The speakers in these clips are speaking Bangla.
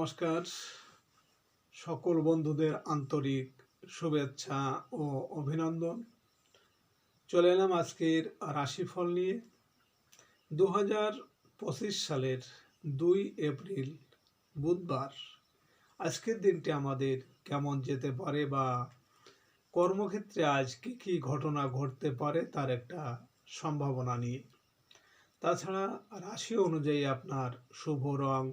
নমস্কার। সকল বন্ধুদের আন্তরিক শুভেচ্ছা ও অভিনন্দন। চলে এলাম আজকের রাশিফল নিয়ে। দু হাজার পঁচিশ সালের দুই এপ্রিল, বুধবার। আজকের দিনটি আমাদের কেমন যেতে পারে বা কর্মক্ষেত্রে আজ কী কী ঘটনা ঘটতে পারে তার একটা সম্ভাবনা নিয়ে। তাছাড়া রাশি অনুযায়ী আপনার শুভ রং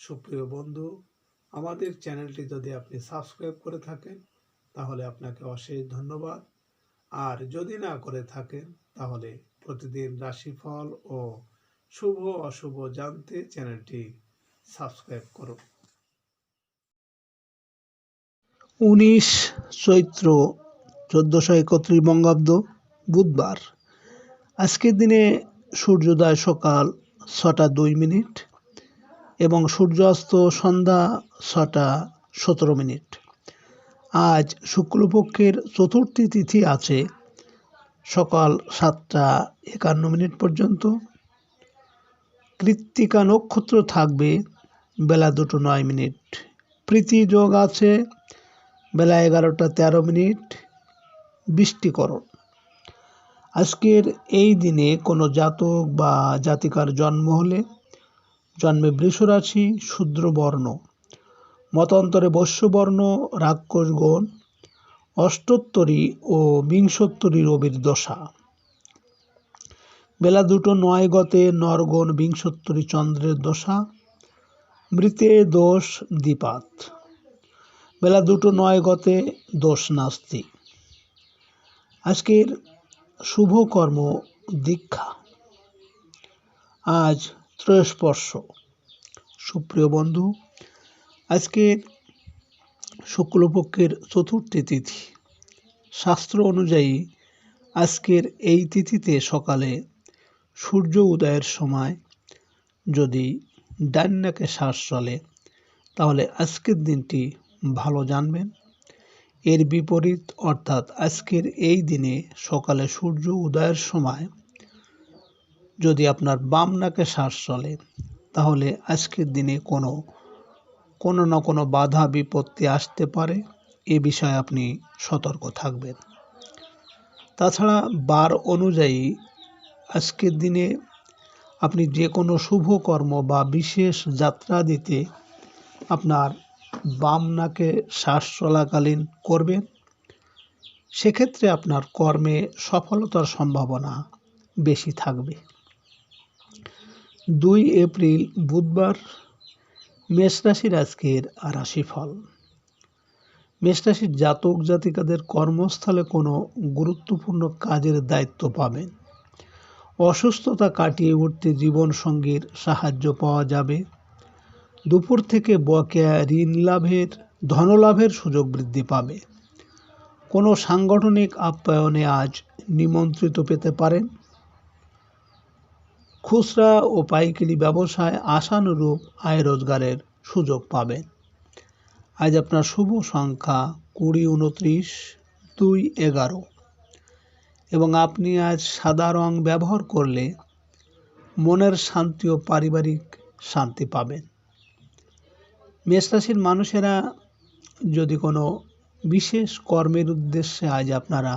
সুপ্রিয় বন্ধু, আমাদের চ্যানেলটি যদি আপনি সাবস্ক্রাইব করে থাকেন, তাহলে আপনাকে অশেষ ধন্যবাদ। আর যদি না করে থাকেন, তাহলে প্রতিদিন রাশিফল ও শুভ অশুভ জানতে চ্যানেলটি সাবস্ক্রাইব করুন। উনিশ চৈত্র চোদ্দোশো একত্রিশ বঙ্গাব্দ বুধবার। আজকের দিনে সূর্যোদয় সকাল ছটা দুই মিনিট। এবং সূর্যাস্ত সন্ধ্যা ছটা সতেরো মিনিট। আজ শুক্লপক্ষের চতুর্থী তিথি আছে সকাল সাতটা একান্ন মিনিট পর্যন্ত। কৃত্তিকা নক্ষত্র থাকবে বেলা দুটো নয় মিনিট। প্রীতি যোগ আছে বেলা এগারোটা তেরো মিনিট। বৃষ্টিকরণ। আজকের এই দিনে কোনো জাতক বা জাতিকার জন্ম হলে জন্মে বৃষরাশি শূদ্রবর্ণ। মতান্তরে বস্যবর্ণ, রাক্ষসগণ, অষ্টোত্তরী ও বিংশোত্তরী রবির দশা। বেলা দুটো নয় গতে নরগণ বিংশোত্তরী চন্দ্রের দশা, মৃতে দোষ দ্বিপাত। বেলা দুটো নয় গতে দোষ নাস্তি। আজকের শুভ কর্ম দীক্ষা। আজ ত্রয়স্পর্শ। সুপ্রিয় বন্ধু আজকের শুক্লপক্ষের চতুর্থী তিথি। শাস্ত্র অনুযায়ী আজকের এই তিথিতে সকালে সূর্য উদয়ের সময় যদি ডান নাকে শ্বাস চলে, তাহলে আজকের দিনটি ভালো জানবেন। এর বিপরীত অর্থাৎ আজকের এই দিনে সকালে সূর্য উদয়ের সময় যদি আপনার বাম নাকে শ্বাস চলে, তাহলে আজকের দিনে কোনো কোনো না কোনো বাধা বিপত্তি আসতে পারে। এ বিষয়ে আপনি সতর্ক থাকবেন। তাছাড়া বার অনুযায়ী আজকের দিনে আপনি যে কোনো শুভ কর্ম বা বিশেষ যাত্রা দিতে আপনার বাম নাকে শ্বাস চলাকালীন করবেন। সেক্ষেত্রে আপনার কর্মে সফলতার সম্ভাবনা বেশি থাকবে। দুই এপ্রিল বুধবার মেষরাশির আজকের রাশিফল মেষরাশির জাতক জাতিকাদের কর্মস্থলে কোনো গুরুত্বপূর্ণ কাজের দায়িত্ব পাবেন। অসুস্থতা কাটিয়ে উঠতে জীবনসঙ্গীর সাহায্য পাওয়া যাবে। দুপুর থেকে বকেয়া ঋণ লাভের, ধনলাভের সুযোগ বৃদ্ধি পাবে। কোনো সাংগঠনিক আপ্যায়নে আজ নিমন্ত্রিত পেতে পারেন। খুচরা ও পাইকারি ব্যবসায় আশানুরূপ আয় রোজগারের সুযোগ পাবেন আজ আপনার শুভ সংখ্যা কুড়ি, উনত্রিশ, দুই, এগারো। এবং আপনি আজ সাদা রং ব্যবহার করলে মনের শান্তি ও পারিবারিক শান্তি পাবেন। মেষরাশির মানুষেরা যদি কোনো বিশেষ কর্মের উদ্দেশ্যে আজ আপনারা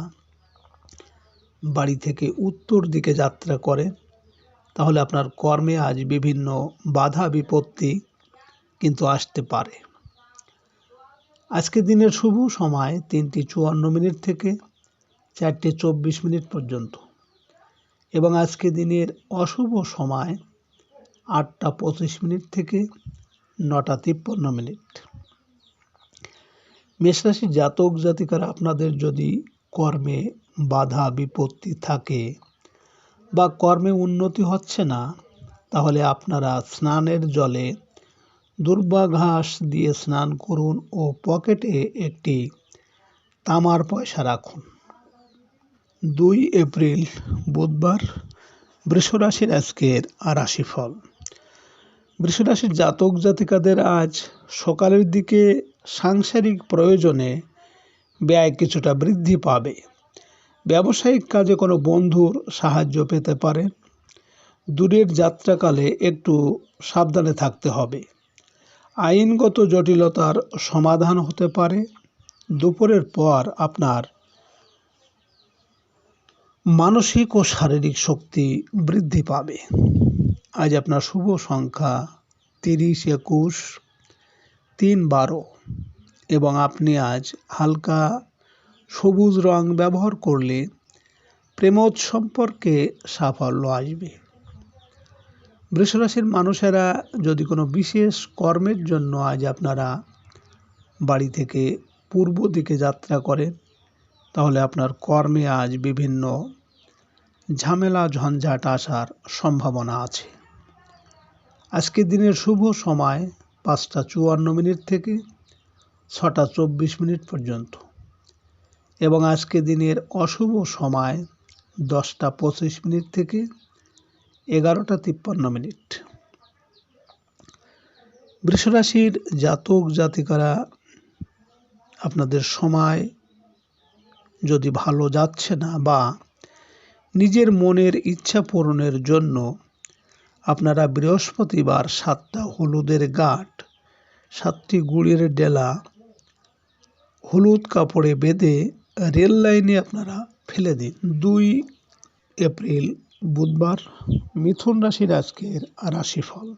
বাড়ি থেকে উত্তর দিকে যাত্রা করেন তাহলে আপনার কর্মে আজ বিভিন্ন বাধা, বিপত্তি কিন্তু আসতে পারে। আজকে দিনের শুভ সময় তিনটি চুয়ান্ন মিনিট থেকে চারটে চব্বিশ মিনিট পর্যন্ত এবং আজকে দিনের অশুভ সময় আটটা পঁচিশ মিনিট থেকে নটা তিপ্পান্ন মিনিট। মেষরাশি জাতক জাতিকারা আপনাদের যদি কর্মে বাধা, বিপত্তি থাকে বা কর্মে উন্নতি হচ্ছে না, তাহলে আপনারা স্নানের জলে দুর্বা ঘাস দিয়ে স্নান করুন ও পকেটে একটি তামার পয়সা রাখুন। দুই এপ্রিল, বুধবার, বৃষরাশির আজকের রাশিফল। বৃষরাশির জাতক জাতিকাদের আজ সকালের দিকে সাংসারিক প্রয়োজনে ব্যয় কিছুটা বৃদ্ধি পাবে। ব্যবসায়িক কাজে কোনো বন্ধুর সাহায্য পেতে পারেন দূরের যাত্রাকালে একটু সাবধানে থাকতে হবে। আইনগত জটিলতার সমাধান হতে পারে। দুপুরের পর আপনার মানসিক ও শারীরিক শক্তি বৃদ্ধি পাবে। আজ আপনার শুভ সংখ্যা তিরিশ, একুশ, তিন, বারো এবং আপনি আজ হালকা সবুজ রং ব্যবহার করলে প্রেমজ সম্পর্কে সাফল্য আসবে। বৃষরাশির মানুষেরা যদি কোনো বিশেষ কর্মের জন্য আজ আপনারা বাড়ি থেকে পূর্ব দিকে যাত্রা করেন, তাহলে আপনার কর্মে আজ বিভিন্ন ঝামেলা, ঝঞ্ঝাট আসার সম্ভাবনা আছে। আজকের দিনের শুভ সময় পাঁচটা চুয়ান্ন মিনিট থেকে ছটা চব্বিশ মিনিট পর্যন্ত। এবং আজকে দিনের অশুভ সময় দশটা পঁচিশ মিনিট থেকে এগারোটা তিপ্পান্ন মিনিট। বৃষরাশির জাতক জাতিকারা, আপনাদের সময় যদি ভালো যাচ্ছে না বা নিজের মনের ইচ্ছা পূরণের জন্য আপনারা বৃহস্পতিবার সাতটা হলুদের গাঁট, সাতটি গুড়ের ডেলা, হলুদ কাপড়ে বেঁধে রেল লাইনে আপনারা ফেলে দিন। দুই এপ্রিল, বুধবার মিথুন রাশির আজকের রাশিফল।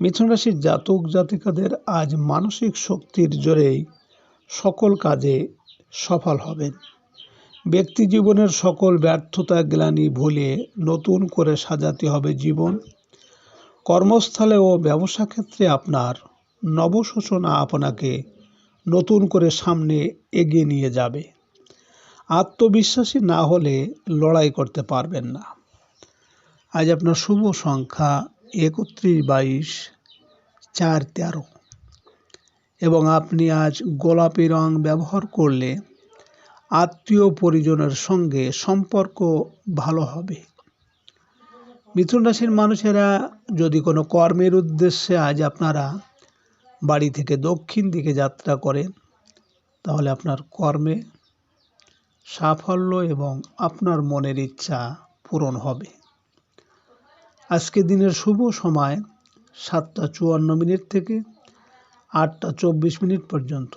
মিথুন রাশির জাতক জাতিকাদের আজ মানসিক শক্তির জোরেই সকল কাজে সফল হবেন। ব্যক্তি জীবনের সকল ব্যর্থতা গ্লানি ভুলে নতুন করে সাজাতে হবে জীবন। কর্মস্থলে ও ব্যবসা ক্ষেত্রে আপনার নবসূচনা আপনাকে নতুন করে সামনে এগিয়ে নিয়ে যাবে। আত্মবিশ্বাসী না হলে লড়াই করতে পারবেন না। আজ আপনার শুভ সংখ্যা একত্রিশ বাইশ চার তেরো। এবং আপনি আজ গোলাপি রং ব্যবহার করলে আত্মীয় পরিজনের সঙ্গে সম্পর্ক ভালো হবে। মিথুন রাশির মানুষেরা যদি কোনো কর্মের উদ্দেশ্যে আজ আপনারা বাড়ি থেকে দক্ষিণ দিকে যাত্রা করেন তাহলে আপনার কর্মে সাফল্য এবং আপনার মনের ইচ্ছা পূরণ হবে। আজকে দিনের শুভ সময় সাতটা চুয়ান্ন মিনিট থেকে আটটা চব্বিশ মিনিট পর্যন্ত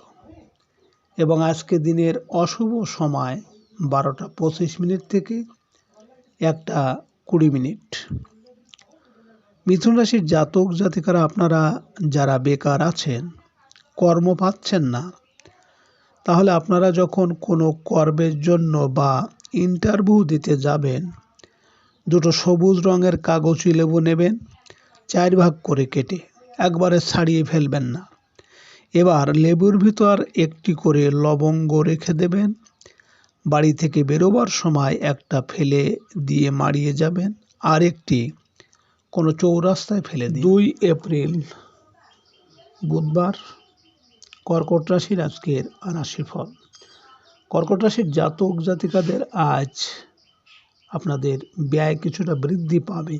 এবং আজকে দিনের অশুভ সময় বারোটা পঁচিশ মিনিট থেকে একটা কুড়ি মিনিট। মিথুন রাশির জাতক জাতিকারা আপনারা যারা বেকার আছেন, কর্ম পাচ্ছেন না, তাহলে আপনারা যখন কোনো কর্মের জন্য বা ইন্টারভিউ দিতে যাবেন, দুটো সবুজ রঙের কাগজি লেবু নেবেন, চার ভাগ করে কেটে একবারে ছাড়িয়ে ফেলবেন না। এবার লেবুর ভিতর একটি করে লবঙ্গ রেখে দেবেন, বাড়ি থেকে বেরোবার সময় একটা ফেলে দিয়ে মারিয়ে যাবেন আর একটি কোনো চৌরাস্তায় ফেলে দিন দুই এপ্রিল, বুধবার, কর্কট রাশির আজকের রাশিফল। কর্কট রাশির জাতক জাতিকাদের আজ আপনাদের ব্যয় কিছুটা বৃদ্ধি পাবে।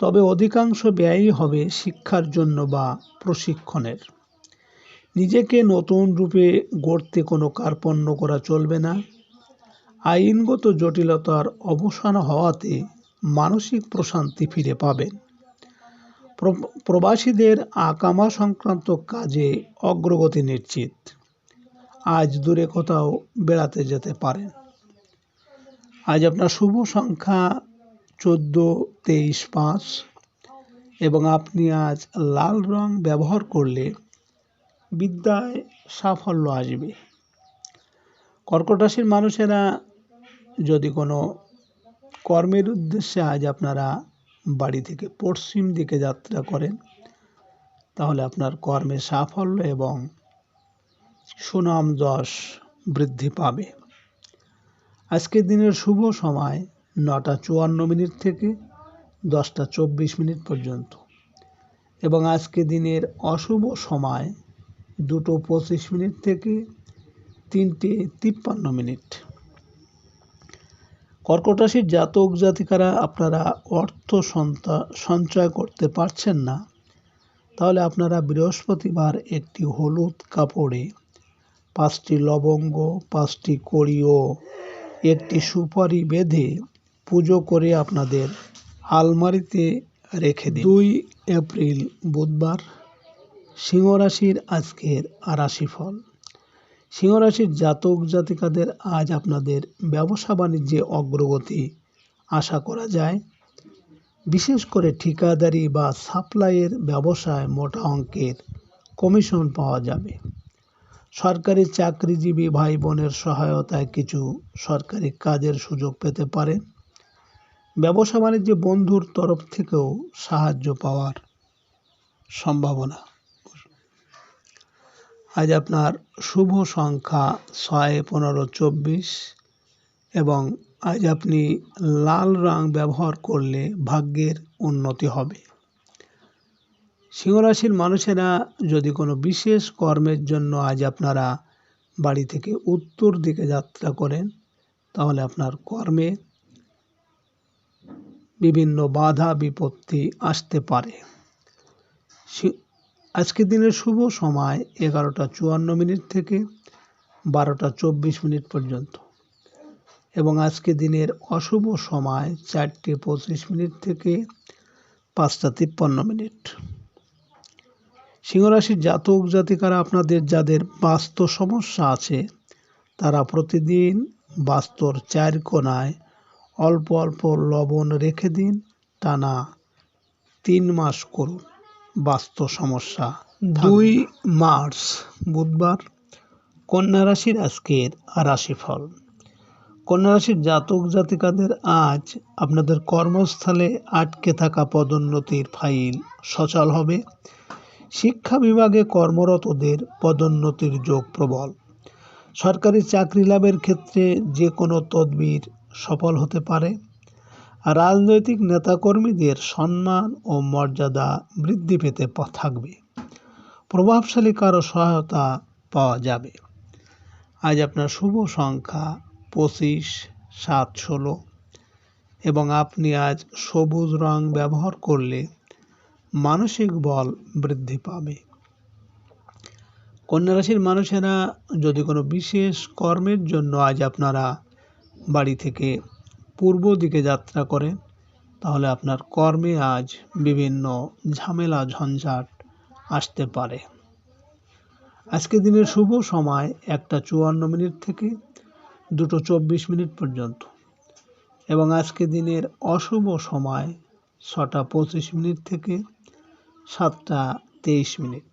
তবে অধিকাংশ ব্যয়ই হবে শিক্ষার জন্য বা প্রশিক্ষণের। নিজেকে নতুন রূপে গড়তে কোনো কার্পণ্য করা চলবে না। আইনগত জটিলতার অবসান হওয়াতে মানসিক প্রশান্তি ফিরে পাবেন। প্রবাসীদের আকামা সংক্রান্ত কাজে অগ্রগতি নিশ্চিত। আজ দূরে কোথাও বেড়াতে যেতে পারেন। আজ আপনার শুভ সংখ্যা চোদ্দ, তেইশ, পাঁচ এবং আপনি আজ লাল রং ব্যবহার করলে বিদ্যায় সাফল্য আসবে। কর্কট রাশির মানুষেরা যদি কোনো কর্মের উদ্দেশ্যে আজ আপনারা বাড়ি থেকে পশ্চিম দিকে যাত্রা করেন। তাহলে আপনার কর্মে সাফল্য এবং সুনাম যশ বৃদ্ধি পাবে। আজকের দিনের শুভ সময় নটা চুয়ান্ন মিনিট থেকে দশটা চব্বিশ মিনিট পর্যন্ত। এবং আজকে দিনের অশুভ সময় দুটো পঁচিশ মিনিট থেকে তিনটে তিপ্পান্ন মিনিট। কর্কট রাশির জাতক জাতিকারা আপনারা অর্থ সঞ্চয় করতে পারছেন না। তাহলে আপনারা বৃহস্পতিবার একটি হলুদ কাপড়ে, পাঁচটি লবঙ্গ, পাঁচটি কড়ি ও একটি সুপারি বেঁধে পুজো করে আপনাদের আলমারিতে রেখে দিন। দুই এপ্রিল বুধবার সিংহ রাশির আজকের রাশিফল। সিংহ রাশির জাতক জাতিকাদের আজ আপনাদের ব্যবসা বাণিজ্যে অগ্রগতি আশা করা যায়। বিশেষ করে ঠিকাদারি বা সাপ্লাইয়ের ব্যবসায় মোটা অঙ্কের কমিশন পাওয়া যাবে। সরকারি চাকরিজীবী ভাই বোনের সহায়তায় কিছু সরকারি কাজের সুযোগ পেতে পারেন ব্যবসা বাণিজ্যে বন্ধুর তরফ থেকেও সাহায্য পাওয়ার সম্ভাবনা। আজ আপনার শুভ সংখ্যা ছয়, পনেরো, চব্বিশ এবং আজ আপনি লাল রং ব্যবহার করলে ভাগ্যের উন্নতি হবে। সিংহরাশির মানুষেরা যদি কোনো বিশেষ কর্মের জন্য আজ আপনারা বাড়ি থেকে উত্তর দিকে যাত্রা করেন, তাহলে আপনার কর্মে বিভিন্ন বাধা বিপত্তি আসতে পারে। আজকের দিনের শুভ সময় এগারোটা চুয়ান্ন মিনিট থেকে বারোটা চব্বিশ মিনিট পর্যন্ত। এবং আজকে দিনের অশুভ সময় চারটে পঁচিশ মিনিট থেকে পাঁচটা তিপ্পান্ন মিনিট। সিংহরাশির জাতক জাতিকারা আপনাদের যাদের বাস্তু সমস্যা আছে, তারা প্রতিদিন বাস্তুর চার কোনায় অল্প অল্প লবণ রেখে দিন, টানা তিন মাস করুন। বাস্তু সমস্যা। দুই মার্চ বুধবার কন্যা রাশির আজকের রাশিফল। কন্যা রাশির জাতক জাতিকাদের আজ আপনাদের কর্মস্থলে আটকে থাকা পদোন্নতির ফাইল সচল হবে। শিক্ষা বিভাগে কর্মরতদের পদোন্নতির যোগ প্রবল। সরকারি চাকরি লাভের ক্ষেত্রে যে কোনো তদবির সফল হতে পারে। রাজনৈতিক নেতাকর্মীদের সম্মান ও মর্যাদা বৃদ্ধি পেতে থাকবে। প্রভাবশালী কারও সহায়তা পাওয়া যাবে। আজ আপনার শুভ সংখ্যা পঁচিশ, সাত, ষোলো এবং আপনি আজ সবুজ রং ব্যবহার করলে মানসিক বল বৃদ্ধি পাবে। কন্যা রাশির মানুষেরা যদি কোনো বিশেষ কর্মের জন্য আজ আপনারা বাড়ি থেকে পূর্ব দিকে যাত্রা করেন তাহলে আপনার কর্মে আজ বিভিন্ন ঝামেলা, ঝঞ্ঝাট আসতে পারে। আজকে দিনের শুভ সময় একটা চুয়ান্ন মিনিট থেকে দুটো চব্বিশ মিনিট পর্যন্ত এবং আজকে দিনের অশুভ সময় ছটা পঁচিশ মিনিট থেকে সাতটা তেইশ মিনিট।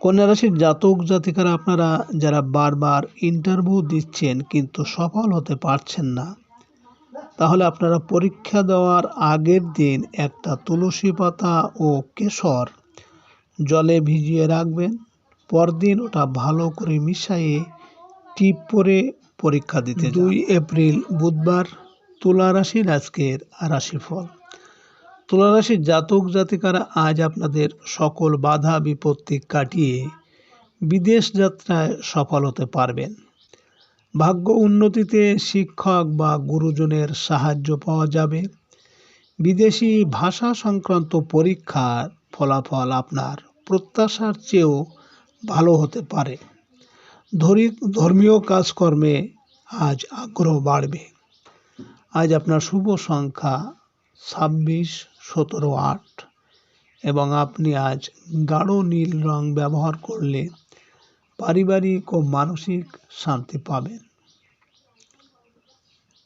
কন্যা রাশির জাতক জাতিকারা আপনারা যারা বারবার ইন্টারভিউ দিচ্ছেন কিন্তু সফল হতে পারছেন না, তাহলে আপনারা পরীক্ষা দেওয়ার আগের দিন একটা তুলসী পাতা ও কেশর জলে ভিজিয়ে রাখবেন, পরদিন ওটা ভালো করে মিশিয়ে টিপ পরে পরীক্ষা দিতে দুই এপ্রিল বুধবার তুলা রাশির আজকের রাশিফল। তুলা রাশির জাতক জাতিকারা আজ আপনাদের সকল বাধা বিপত্তি কাটিয়ে বিদেশ যাত্রায় সফল হতে পারবেন। ভাগ্য উন্নতিতে শিক্ষক বা গুরুজনের সাহায্য পাওয়া যাবে। বিদেশি ভাষা সংক্রান্ত পরীক্ষার ফলাফল আপনার প্রত্যাশার চেয়েও ভালো হতে পারে। ধরি- ধর্মীয় কাজকর্মে আজ আগ্রহ বাড়বে। আজ আপনার শুভ সংখ্যা ছাব্বিশ সতেরো আট। এবং আপনি আজ গাঢ় নীল রং ব্যবহার করলে পারিবারিক ও মানসিক শান্তি পাবেন।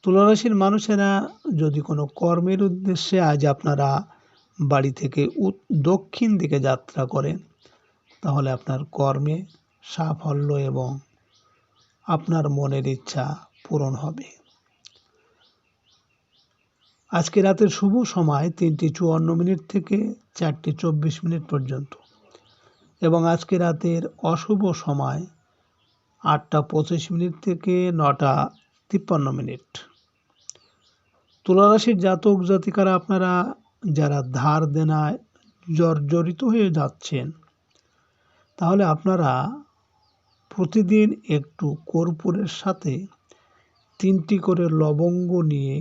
তুলারাশির মানুষেরা যদি কোনো কর্মের উদ্দেশ্যে আজ আপনারা বাড়ি থেকে দক্ষিণ দিকে যাত্রা করেন, তাহলে আপনার কর্মে সাফল্য এবং আপনার মনের ইচ্ছা পূরণ হবে। আজকে রাতের শুভ সময় তিনটি চুয়ান্ন মিনিট থেকে চারটি চব্বিশ মিনিট পর্যন্ত। এবং আজকে রাতের অশুভ সময় আটটা পঁচিশ মিনিট থেকে নটা তিপ্পান্ন মিনিট। তুলারাশির জাতক জাতিকারা আপনারা যারা ধার দেনায় জর্জরিত হয়ে যাচ্ছেন, তাহলে আপনারা প্রতিদিন একটু কর্পূরের সাথে তিনটি করে লবঙ্গ নিয়ে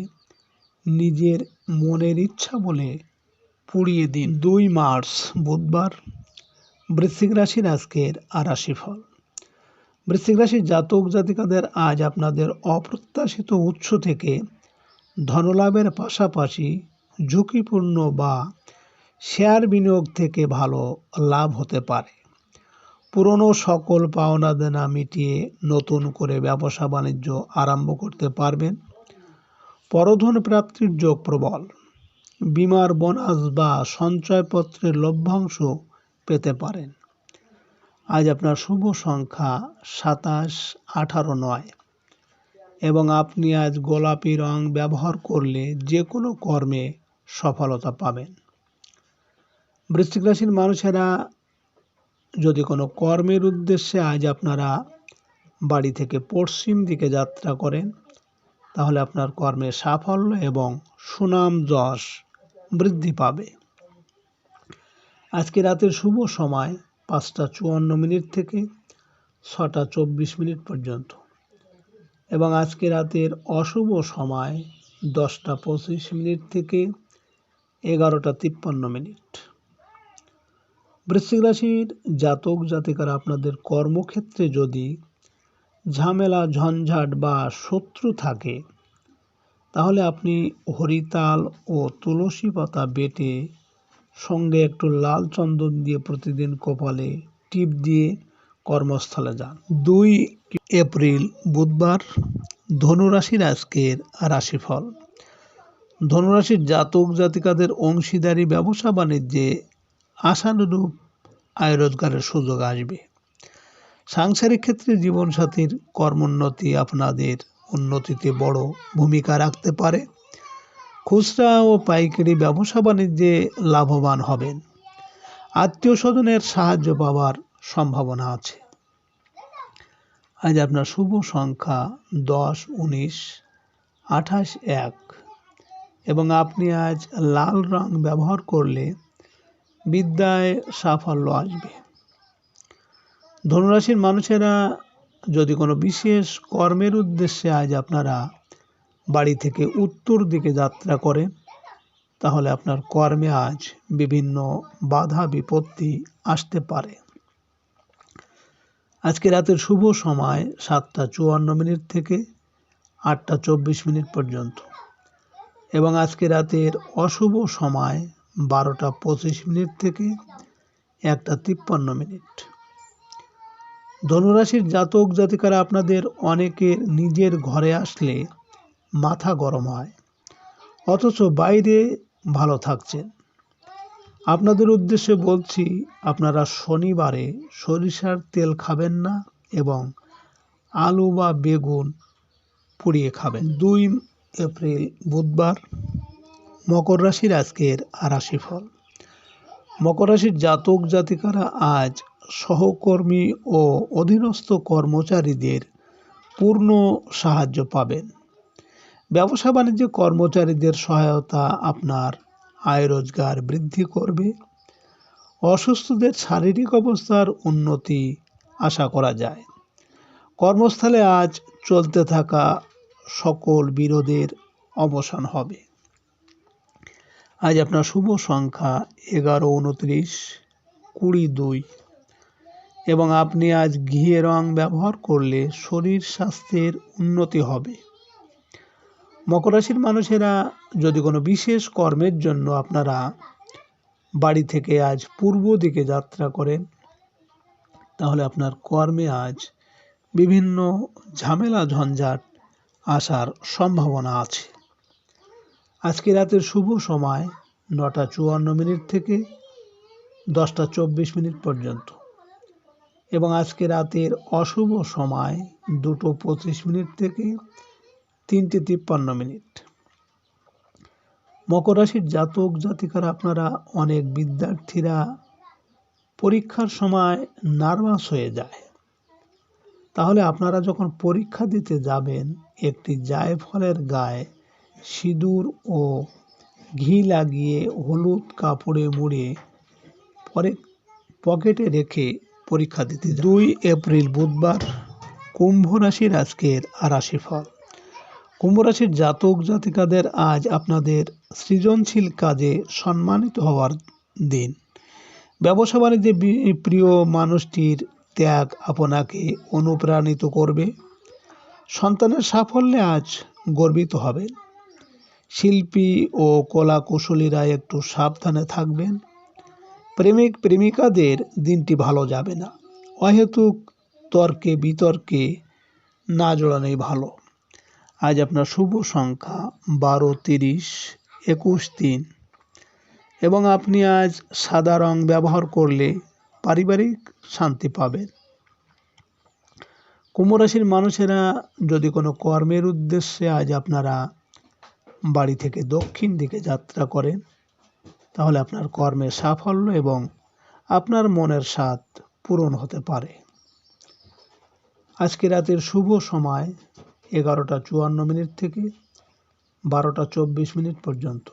নিজের মনের ইচ্ছা বলে পুড়িয়ে দিন। দুই মার্চ, বুধবার, বৃশ্চিক রাশির আজকের আর রাশিফল। বৃশ্চিক রাশির জাতক জাতিকাদের আজ আপনাদের অপ্রত্যাশিত উৎস থেকে ধনলাভের পাশাপাশি ঝুঁকিপূর্ণ বা শেয়ার বিনিয়োগ থেকে ভালো লাভ হতে পারে। পুরনো সকল পাওনা দেনা মিটিয়ে নতুন করে ব্যবসা বাণিজ্য আরম্ভ করতে পারবেন। পরধন প্রাপ্তির যোগ প্রবল। বিমার বোনাস বা সঞ্চয়পত্রের লভ্যাংশ পেতে পারেন। আজ আপনার শুভ সংখ্যা সাতাশ, আঠারো, নয়। এবং আপনি আজ গোলাপি রং ব্যবহার করলে যে কোনো কর্মে সফলতা পাবেন। বৃশ্চিক রাশির মানুষেরা যদি কোনো কর্মের উদ্দেশ্যে আজ আপনারা বাড়ি থেকে পশ্চিম দিকে যাত্রা করেন তাহলে আপনার কর্মে সাফল্য এবং সুনাম যশ বৃদ্ধি পাবে। আজকে রাতের শুভ সময় পাঁচটা চুয়ান্ন মিনিট থেকে ছটা চব্বিশ মিনিট পর্যন্ত এবং আজকে রাতের অশুভ সময় দশটা পঁচিশ মিনিট থেকে এগারোটা তিপ্পান্ন মিনিট। বৃশ্চিক রাশির জাতক জাতিকারা আপনাদের কর্মক্ষেত্রে যদি ঝামেলা, ঝঞ্ঝাট বা শত্রু থাকে, তাহলে আপনি হরিতাল ও তুলসী পাতা বেটে সঙ্গে একটু লাল চন্দন দিয়ে প্রতিদিন কপালে টিপ দিয়ে কর্মস্থলে যান। দুই এপ্রিল, বুধবার, ধনুরাশির আজকের রাশিফল। ধনুরাশির জাতক জাতিকাদের অংশীদারি ব্যবসা বাণিজ্যে আশানুরূপ আয় রোজগারের সুযোগ আসবে। সাংসারিক ক্ষেত্রে জীবনসাথীর কর্মোন্নতি আপনাদের উন্নতিতে বড় ভূমিকা রাখতে পারে। খুচরা ও পাইকারি ব্যবসা বাণিজ্যে লাভবান হবেন। আত্মীয় স্বজনের সাহায্য পাওয়ার সম্ভাবনা আছে। আজ আপনার শুভ সংখ্যা দশ, উনিশ, আঠাশ, এক এবং আপনি আজ লাল রং ব্যবহার করলে বিদ্যায় সাফল্য আসবে। ধনুরাশির মানুষেরা যদি কোনো বিশেষ কর্মের উদ্দেশ্যে আজ আপনারা বাড়ি থেকে উত্তর দিকে যাত্রা করেন তাহলে আপনার কর্মে আজ বিভিন্ন বাধা, বিপত্তি আসতে পারে। আজকে রাতের শুভ সময় সাতটা চুয়ান্ন মিনিট থেকে আটটা চব্বিশ মিনিট পর্যন্ত। এবং আজকে রাতের অশুভ সময় বারোটা পঁচিশ মিনিট থেকে একটা তিপ্পান্ন মিনিট। ধনুরাশির জাতক জাতিকারা আপনাদের অনেকের নিজের ঘরে আসলে মাথা গরম হয়, অথচ বাইরে ভালো থাকছেন আপনাদের উদ্দেশ্যে বলছি, আপনারা শনিবারে সরিষার তেল খাবেন না এবং আলু বা বেগুন পুড়িয়ে খাবেন। দুই এপ্রিল বুধবার মকর রাশির আজকের রাশিফল মকর রাশির জাতক জাতিকারা আজ সহকর্মী ও অধীনস্থ কর্মচারীদের পূর্ণ সাহায্য পাবেন। ব্যবসা বাণিজ্যে কর্মচারীদের সহায়তা আপনার আয় রোজগার বৃদ্ধি করবে। অসুস্থদের শারীরিক অবস্থার উন্নতি আশা করা যায়। কর্মস্থলে আজ চলতে থাকা সকল বিরোধের অবসান হবে। আজ আপনার শুভ সংখ্যা এগারো, উনত্রিশ, কুড়ি, দুই। এবং আপনি আজ ঘিয়ে রং ব্যবহার করলে শরীর স্বাস্থ্যের উন্নতি হবে। মকর রাশির মানুষেরা যদি কোনো বিশেষ কর্মের জন্য আপনারা বাড়ি থেকে আজ পূর্ব দিকে যাত্রা করেন, তাহলে আপনার কর্মে আজ বিভিন্ন ঝামেলা, ঝঞ্ঝাট আসার সম্ভাবনা আছে। আজকে রাতের শুভ সময় নটা চুয়ান্ন মিনিট থেকে দশটা চব্বিশ মিনিট পর্যন্ত। এবং আজকে রাতের অশুভ সময় দুটো পঁচিশ মিনিট থেকে তিনটে তিপ্পান্ন মিনিট। মকর রাশির জাতক জাতিকারা আপনারা অনেক বিদ্যার্থীরা পরীক্ষার সময় নার্ভাস হয়ে যায়। তাহলে আপনারা যখন পরীক্ষা দিতে যাবেন, একটি জায়ফলের গায়ে সিঁদুর ও ঘি লাগিয়ে হলুদ কাপড়ে মুড়ে পরে পকেটে রেখে পরীক্ষা দিতে দুই এপ্রিল বুধবার কুম্ভ রাশির আজকের রাশিফল। কুম্ভ রাশির জাতক জাতিকাদের আজ আপনাদের সৃজনশীল কাজে সম্মানিত হওয়ার দিন। ব্যবসা বাণিজ্যে প্রিয় মানুষটির ত্যাগ আপনাকে অনুপ্রাণিত করবে। সন্তানের সাফল্যে আজ গর্বিত হবেন। শিল্পী ও কলা কুশলীরা একটু সাবধানে থাকবেন। প্রেমিক প্রেমিকাদের দিনটি ভালো যাবে না। অহেতুক তর্কে বিতর্কে না জড়ানোই ভালো। আজ আপনার শুভ সংখ্যা বারো, তিরিশ, একুশ তিন এবং আপনি আজ সাদা রং ব্যবহার করলে পারিবারিক শান্তি পাবেন। কুম্ভ রাশির মানুষেরা যদি কোনো কর্মের উদ্দেশ্যে আজ আপনারা বাড়ি থেকে দক্ষিণ দিকে যাত্রা করেন তাহলে আপনার কর্মে সাফল্য এবং আপনার মনের স্বাদ পূরণ হতে পারে। আজকে রাতের শুভ সময় এগারোটা চুয়ান্ন মিনিট থেকে বারোটা চব্বিশ মিনিট পর্যন্ত।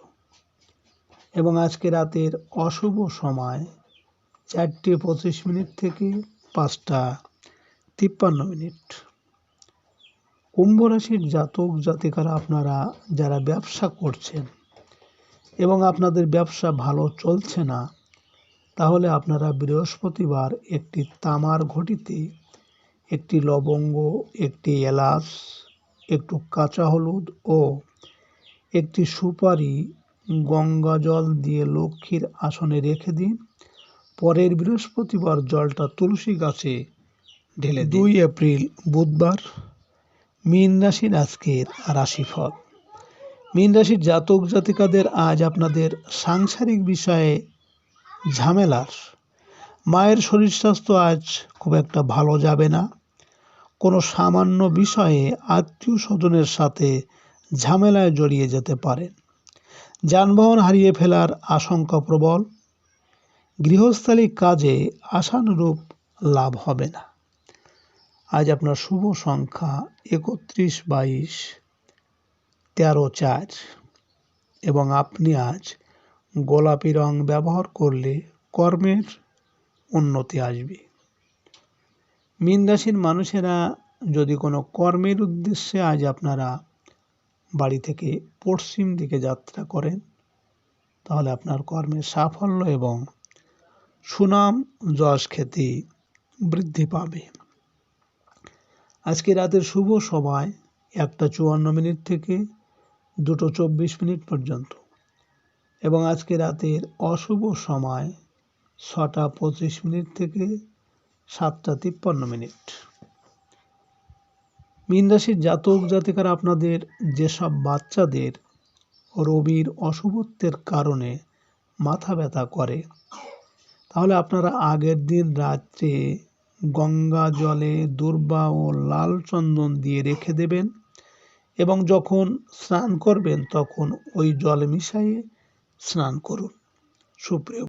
এবং আজকে রাতের অশুভ সময় চারটে পঁচিশ মিনিট থেকে পাঁচটা তিপ্পান্ন মিনিট। কুম্ভ রাশির জাতক জাতিকারা আপনারা যারা ব্যবসা করছেন এবং আপনাদের ব্যবসা ভালো চলছে না, তাহলে আপনারা বৃহস্পতিবার একটি তামার ঘটিতে, একটি লবঙ্গ, একটি এলাচ, একটু কাঁচা হলুদ ও একটি সুপারি গঙ্গা জল দিয়ে লক্ষ্মীর আসনে রেখে দিন। পরের বৃহস্পতিবার জলটা তুলসী গাছে ঢেলে দুই এপ্রিল, বুধবার। মীন রাশির আজকের রাশিফল। মীন রাশির জাতক জাতিকাদের আজ আপনাদের সাংসারিক বিষয়ে ঝামেলার। মায়ের শরীর স্বাস্থ্য আজ খুব একটা ভালো যাবে না। কোনো সামান্য বিষয়ে আত্মীয় স্বজনের সাথে ঝামেলায় জড়িয়ে যেতে পারেন। যানবাহন হারিয়ে ফেলার আশঙ্কা প্রবল। গৃহস্থালী কাজে আশানুরূপ লাভ হবে না। আজ আপনার শুভ সংখ্যা একত্রিশ বাইশ। তেরো চার এবং আপনি আজ গোলাপি রং ব্যবহার করলে কর্মের উন্নতি আসবে। মীন রাশির মানুষেরা যদি কোনো কর্মের উদ্দেশ্যে আজ আপনারা বাড়ি থেকে পশ্চিম দিকে যাত্রা করেন, তাহলে আপনার কর্মের সাফল্য এবং সুনাম যশ খ্যাতি বৃদ্ধি পাবে। আজকে রাতের শুভ সময়, একটা চুয়ান্ন মিনিট থেকে দুটো চব্বিশ মিনিট পর্যন্ত। এবং আজকে রাতের অশুভ সময় ছটা পঁচিশ মিনিট থেকে সাতটা তিপ্পান্ন মিনিট। মীন রাশির জাতক জাতিকারা আপনাদের যেসব বাচ্চাদের রবির অশুভত্বের কারণে মাথা ব্যথা করে, তাহলে আপনারা আগের দিন রাত্রে গঙ্গা জলে দুর্বা ও লাল চন্দন দিয়ে রেখে দেবেন। এবং যখন স্নান করবেন তখন ওই জল মিশাইয়ে স্নান করুন। সুপ্রিয়